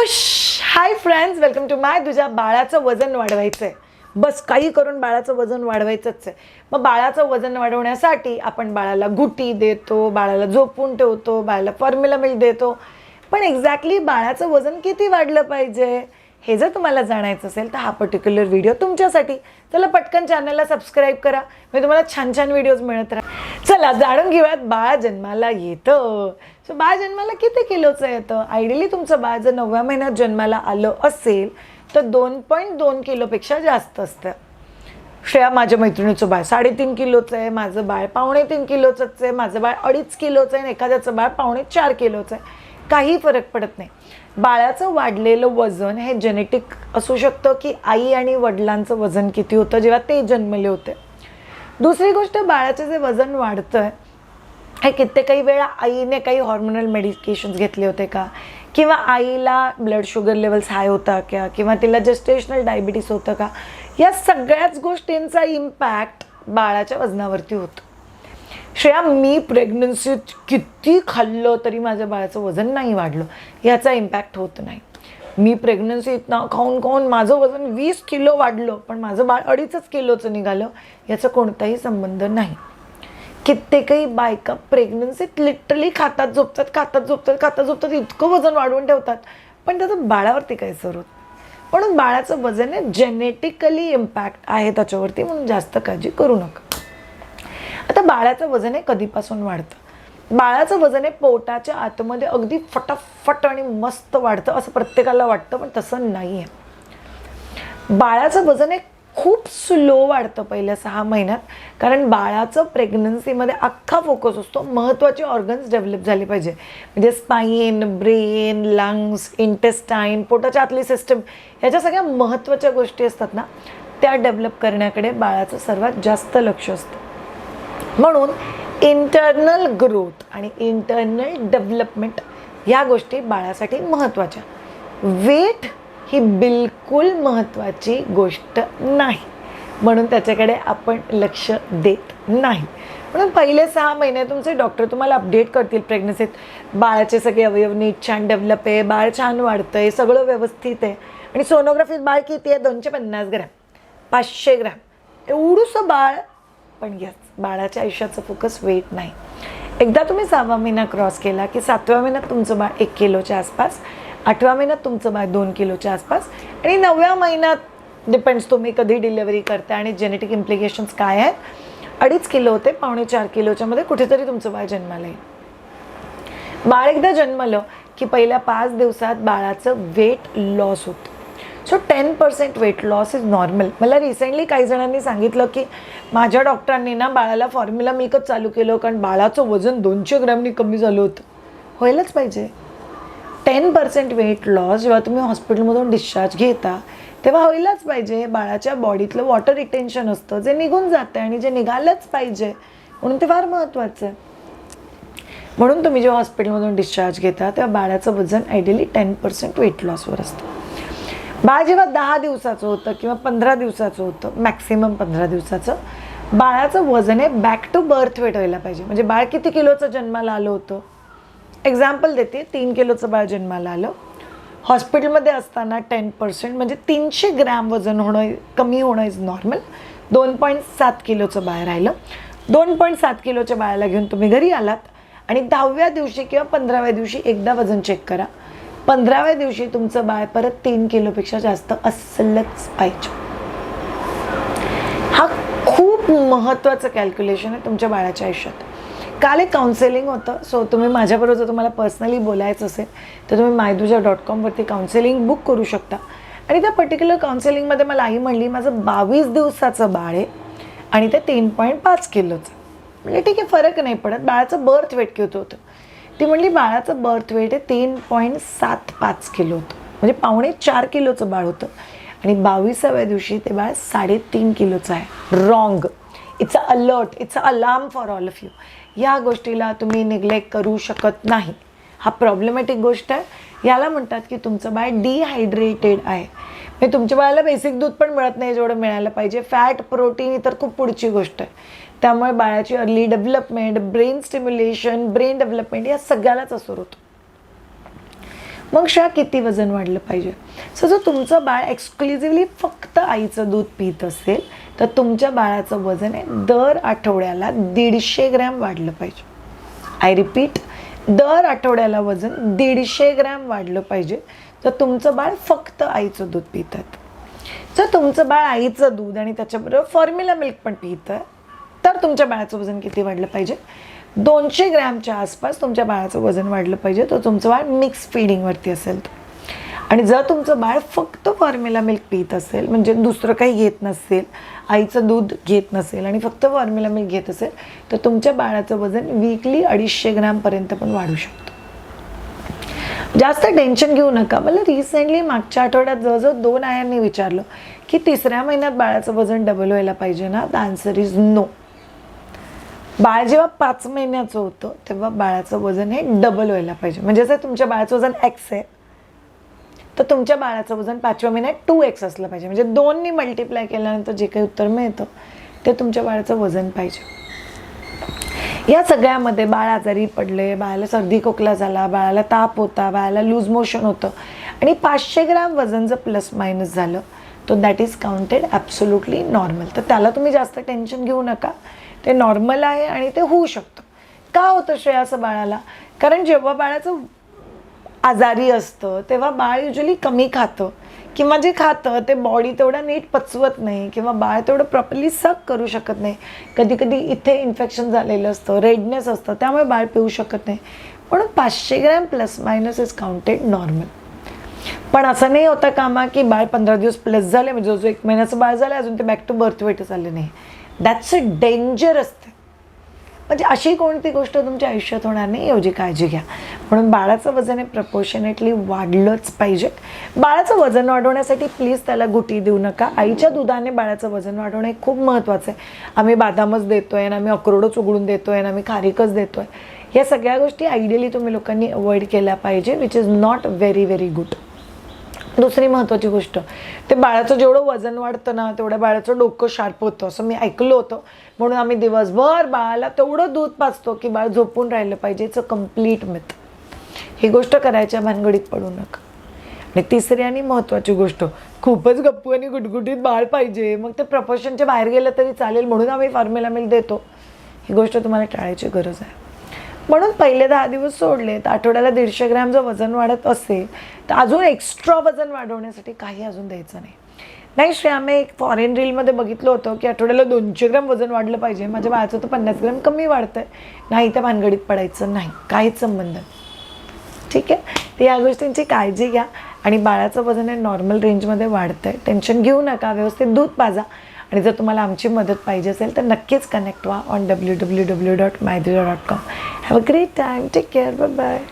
खुश. Hi friends welcome to my तुझ्या बाळाचं वजन वाढवायचं आहे बस काही करून बाळाचं वजन वाढवायचंच आहे. मग बाळाचं वजन वाढवण्यासाठी आपण बाळाला गुटी देतो बाळाला झोपून ठेवतो बाळाला फॉर्म्युला मिल्क देतो. पण एक्झॅक्टली बाळाचं वजन किती वाढलं पाहिजे? हे जर तुम्हाला जाणायचं असेल तर हा पर्टिक्युलर व्हिडिओ तुमच्यासाठी. चला पटकन चॅनलला सबस्क्राईब करा. मी तुम्हाला छान छान व्हिडिओज मिळत राहा चला जाणून घेऊयात बाळ जन्माला येतं. सो बाळ जन्माला किती किलोचं येतं? आयडियली तुमचं बाळ जर नवव्या महिन्यात जन्माला आलं असेल तर दोन पॉईंट दोन किलोपेक्षा जास्त असतं. श्रेया माझ्या मैत्रिणीचं बाळ साडेतीन किलोचं आहे माझं बाळ पावणे तीन किलोचंच आहे माझं बाळ अडीच किलोचं आहे आणि एखाद्याचं बाळ पावणे चार किलोचं आहे. काही फरक पडत नाही. बाळाचं वाढलेलं वजन हे जेनेटिक असू शकतं की आई आणि वडिलांचं वजन किती होतं जेव्हा ते जन्मले होते. दुसरी गोष्ट बाळाचं जे वजन वाढतं आहे हे कित्येकही वेळा आईने काही हॉर्मोनल मेडिकेशन्स घेतले होते का? किंवा आईला ब्लड शुगर लेवल्स हाय होता का किंवा तिला जस्टेशनल डायबिटीस होतं का? या सगळ्याच गोष्टींचा इम्पॅक्ट बाळाच्या वजनावरती होतो. श्रेया मी प्रेग्नन्सीत किती खाल्लं तरी माझ्या बाळाचं वजन नाही वाढलं. ह्याचा इम्पॅक्ट होत नाही. मी प्रेग्नन्सीत ना खाऊन खाऊन माझं वजन वीस किलो वाढलं पण माझं बाळ अडीचच किलोचं निघालं याचा कोणताही संबंध नाही. कित्येकही बायका प्रेग्नन्सीत लिटरली खातात झोपतात खातात झोपतात खातात झोपतात इतकं वजन वाढवून ठेवतात पण त्याचं बाळावरती काय सर होत म्हणून बाळाचं वजन हे जेनेटिकली इम्पॅक्ट आहे त्याच्यावरती म्हणून जास्त काळजी करू नका. आता बाळाचं वजन हे कधीपासून वाढतं? बाळाचं वजन हे पोटाच्या आतमध्ये अगदी फटाफट आणि मस्त वाढतं असं प्रत्येकाला वाटतं पण तसं नाही आहे बाळाचं वजन हे खूप स्लो वाढतं पहिल्या सहा महिन्यात कारण बाळाचं प्रेग्नन्सीमध्ये अख्खा फोकस असतो. महत्त्वाचे ऑर्गन्स डेव्हलप झाले पाहिजे. म्हणजे स्पाईन ब्रेन लंग्स इंटेस्टाईन पोटाच्या आतली सिस्टम ह्याच्या सगळ्या महत्त्वाच्या गोष्टी असतात ना त्या डेव्हलप करण्याकडे बाळाचं सर्वात जास्त लक्ष असतं. म्हणून इंटरनल ग्रोथ आणि इंटरनल डेव्हलपमेंट या गोष्टी बाळासाठी महत्त्वाच्या. वेट ही बिलकुल महत्त्वाची गोष्ट नाही. म्हणून त्याच्याकडे आपण लक्ष देत नाही. म्हणून पहिले सहा महिने तुमचे डॉक्टर तुम्हाला अपडेट करतील प्रेग्नन्सीत बाळाचे सगळे अवयव नीट छान डेव्हलप आहे बाळ छान वाढतं आहे सगळं व्यवस्थित आहे. आणि सोनोग्राफीत बाळ किती आहे? दोनशे पन्नास ग्रॅम पाचशे ग्रॅम. एवढंसं बाळ पण यस बाळाच्या आयुष्याचं फोकस वेट नाही. एकदा तुम्ही सहावा महिना क्रॉस केला की सातव्या महिन्यात तुमचं बाळ एक किलोच्या आसपास आठव्या महिन्यात तुमचं बाळ दोन किलोच्या आसपास आणि नवव्या महिन्यात डिपेंड्स तुम्ही कधी डिलेवरी करता आणि जेनेटिक इम्प्लिकेशन्स काय आहेत? अडीच किलो होते पावणे चार किलोच्यामध्ये कुठेतरी तुमचं बाळ जन्माला येईल बाळ एकदा जन्मलं की पहिल्या पाच दिवसात बाळाचं वेट लॉस होतं. So ten percent weight loss is normal मला रिसेंटली काही जणांनी सांगितलं की माझ्या डॉक्टरांनी ना बाळाला फॉर्म्युला मेकअप चालू केलं कारण बाळाचं वजन दोनशे ग्रॅमनी कमी झालं होतं. व्हायलाच पाहिजे. टेन पर्सेंट वेट लॉस जेव्हा तुम्ही हॉस्पिटलमधून डिस्चार्ज घेता तेव्हा व्हायलाच पाहिजे. बाळाच्या बॉडीतलं वॉटर रिटेन्शन असतं जे निघून जातं आणि जे निघालंच पाहिजे. म्हणून ते फार महत्त्वाचं आहे. म्हणून तुम्ही जेव्हा हॉस्पिटलमधून डिस्चार्ज घेता तेव्हा बाळाचं वजन आयडियली टेन पर्सेंट वेट लॉसवर असतं. बाळ जेव्हा दहा दिवसाचं होतं किंवा पंधरा दिवसाचं होतं मॅक्सिमम पंधरा दिवसाचं बाळाचं वजन हे बॅक टू बर्थ वेट व्हायला पाहिजे. म्हणजे बाळ किती किलोचं जन्माला आलं होतं? एक्झाम्पल देते तीन किलोचं बाळ जन्माला आलं. हॉस्पिटलमध्ये असताना टेन पर्सेंट म्हणजे तीनशे ग्रॅम वजन होणं कमी होणं इज नॉर्मल दोन पॉईंट सात किलोचं बाळ राहिलं. दोन पॉईंट सात किलोच्या बाळाला घेऊन तुम्ही घरी आलात आणि दहाव्या दिवशी किंवा पंधराव्या दिवशी एकदा वजन चेक करा. पंधराव्या दिवशी तुमचं बाळ परत तीन किलोपेक्षा जास्त असलंच पाहिजे. हा खूप महत्त्वाचं कॅल्क्युलेशन आहे तुमच्या बाळाच्या आयुष्यात. काल एक काउन्सिलिंग होतं. सो तुम्ही माझ्याबरोबर जर तुम्हाला पर्सनली बोलायचं असेल तर तुम्ही मायदुजा डॉट कॉमवरती काउन्सिलिंग बुक करू शकता. आणि त्या पर्टिक्युलर काउन्सिलिंगमध्ये मला आई म्हणली माझं बावीस दिवसाचं बाळ आहे आणि ते तीन पॉईंट पाच किलोचं. म्हणजे ठीक आहे फरक नाही पडत. बाळाचं बर्थ वेट किती होतं? ती म्हणली बाळाचं बर्थ वेट आहे तीन पॉईंट सात पाच किलो होतं. म्हणजे पावणे चार किलोचं बाळ होतं. आणि बावीसाव्या दिवशी ते बाळ साडेतीन किलोचं आहे. Wrong it's a alert it's a alarm for all of you या गोष्टीला तुम्ही निग्लेक्ट करू शकत नाही. हा प्रॉब्लेमॅटिक गोष्ट आहे. याला म्हणतात की तुमचं बाळ डिहायड्रेटेड आहे. म्हणजे तुमच्या बाळाला बेसिक दूध पण मिळत नाही जेवढं मिळायला पाहिजे. फॅट प्रोटीन ही तर खूप पुढची गोष्ट आहे. त्यामुळे बाळाची early development brain stimulation brain development या सगळ्यालाच असर होतो. मग शा किती वजन वाढलं पाहिजे? सो जर तुमचं बाळ एक्सक्लुझिव्हली फक्त आईचं दूध पित असेल तर तुमच्या बाळाचं वजन आहे दर आठवड्याला दीडशे ग्रॅम वाढलं पाहिजे. आय रिपीट दर आठवड्याला वजन दीडशे ग्रॅम वाढलं पाहिजे तर तुमचं बाळ फक्त आईचं दूध पितात जर तुमचं बाळ आईचं दूध आणि त्याच्याबरोबर फॉर्म्युला मिल्क पण पितं तर तुमच्या बाळाचं वजन किती वाढलं पाहिजे? दोनशे ग्रॅमच्या आसपास तुमच्या बाळाचं वजन वाढलं पाहिजे. तर तुमचं बाळ मिक्स फीडिंगवरती असेल. तर आणि जर तुमचं बाळ फक्त फॉर्म्युला मिल्क पित असेल म्हणजे दुसरं काही घेत नसेल आईचं दूध घेत नसेल आणि फक्त फॉर्म्युला मिल्क घेत असेल तर तुमच्या बाळाचं वजन वीकली अडीचशे ग्रॅमपर्यंत पण वाढू शकतो. जास्त टेन्शन घेऊ नका. मला रिसेंटली मागच्या आठवड्यात जवळजवळ दोन आयांनी विचारलं की तिसऱ्या महिन्यात बाळाचं वजन डबल व्हायला पाहिजे ना? द आन्सर इज नो बाळ जेव्हा पाच महिन्याचं होतं तेव्हा बाळाचं वजन हे डबल व्हायला पाहिजे. म्हणजे जर तुमच्या बाळाचं वजन एक्स आहे तर तुमच्या बाळाचं वजन पाचव्या महिन्यात टू एक्स असलं पाहिजे. म्हणजे दोननी मल्टिप्लाय केल्यानंतर जे काही उत्तर मिळतं ते तुमच्या बाळाचं वजन पाहिजे. या सगळ्यामध्ये बाळ आजारी पडले बाळाला सर्दी खोकला झाला बाळाला ताप होता बाळाला लूज मोशन होतं आणि पाचशे ग्राम वजन जर प्लस मायनस झालं तो that is counted absolutely normal तर त्याला तुम्ही जास्त टेन्शन घेऊ नका. ते नॉर्मल आहे आणि ते होऊ शकतं. का होतं श्रेयाचं असं बाळाला? कारण जेव्हा बाळाचं आजारी असतं तेव्हा बाळ युजली कमी खातं. किंवा जे खातं ते बॉडी तेवढं नीट पचवत नाही किंवा बाळ तेवढं प्रॉपरली सक करू शकत नाही. कधीकधी इथे इन्फेक्शन झालेलं असतं रेडनेस असतं त्यामुळे बाळ पिऊ शकत नाही. म्हणून पाचशे gram plus minus is counted normal पण असं नाही होतं कामा की बाळ पंधरा दिवस प्लस झाले म्हणजे जो एक महिन्याचं बाळ झालं अजून ते बॅक टू बर्थ वेटच आले नाही. दॅट्स अ डेंजर असते म्हणजे अशी कोणती गोष्ट तुमच्या आयुष्यात होणार नाही एवढी काळजी घ्या. म्हणून बाळाचं वजन हे प्रपोर्शनेटली वाढलंच पाहिजे. बाळाचं वजन वाढवण्यासाठी प्लीज त्याला गुटी देऊ नका. आईच्या दुधाने बाळाचं वजन वाढवणं हे खूप महत्त्वाचं आहे. आम्ही बदामच आहे आणि आम्ही अक्रोडच उघडून आहे आणि आम्ही खारीकच देतो आहे या सगळ्या गोष्टी आयडियली तुम्ही लोकांनी अवॉइड केल्या पाहिजे which is not very very good दुसरी महत्त्वाची गोष्ट. ते बाळाचं जेवढं वजन वाढतं ना तेवढ्या बाळाचं डोकं शार्प होतं असं मी ऐकलं होतं. म्हणून आम्ही दिवसभर बाळाला तेवढं दूध पाचतो की बाळ झोपून राहिलं पाहिजे. इट्स अ कंप्लीट मिथ ही गोष्ट करायच्या भानगडीत पडू नका. आणि तिसरी आणि महत्त्वाची गोष्ट खूपच गप्पू आणि गुटगुटीत बाळ पाहिजे. मग ते प्रपोशनच्या बाहेर गेलं तरी चालेल म्हणून आम्ही फॉर्म्युला मिल देतो. ही गोष्ट तुम्हाला टाळायची गरज आहे. म्हणून पहिले दहा दिवस सोडले आठवड्याला दीडशे ग्रॅम जर वजन वाढत असेल तर अजून एक्स्ट्रा वजन वाढवण्यासाठी काही अजून द्यायचं नाही. नाही श्रेया आम्ही एक फॉरेन रीलमध्ये बघितलं होतं की आठवड्याला दोनशे ग्रॅम वजन वाढलं पाहिजे. माझ्या बाळाचं तर पन्नास ग्रॅम कमी वाढतंय. नाही त्या भानगडीत पडायचं नाही. काहीच संबंध ठीक आहे? तर या गोष्टींची काळजी घ्या. आणि बाळाचं वजन हे नॉर्मल रेंजमध्ये वाढतं आहे टेन्शन घेऊ नका. व्यवस्थित दूध पाजा. आणि जर तुम्हाला आमची मदत पाहिजे असेल तर नक्कीच कनेक्ट व्हा on W W W dot मायद्रिया dot com have a great time take care bye bye